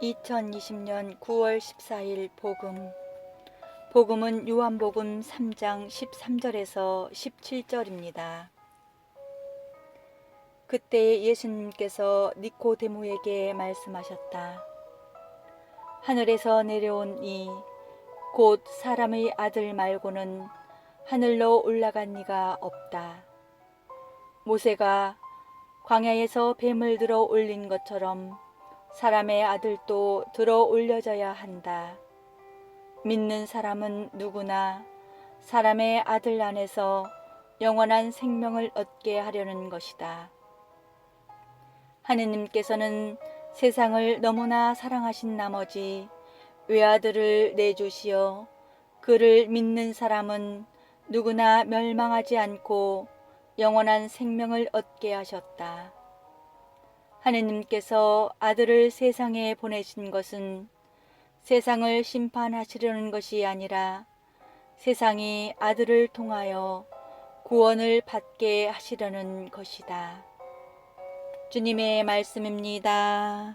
2020년 9월 14일 복음. 복음은 요한복음 3장 13절에서 17절입니다. 그때 예수님께서 니코데모에게 말씀하셨다. 하늘에서 내려온 이 곧 사람의 아들 말고는 하늘로 올라간 이가 없다. 모세가 광야에서 뱀을 들어 올린 것처럼 사람의 아들도 들어 올려져야 한다. 믿는 사람은 누구나 사람의 아들 안에서 영원한 생명을 얻게 하려는 것이다. 하느님께서는 세상을 너무나 사랑하신 나머지 외아들을 내주시어 그를 믿는 사람은 누구나 멸망하지 않고 영원한 생명을 얻게 하셨다. 하느님께서 아들을 세상에 보내신 것은 세상을 심판하시려는 것이 아니라 세상이 아들을 통하여 구원을 받게 하시려는 것이다. 주님의 말씀입니다.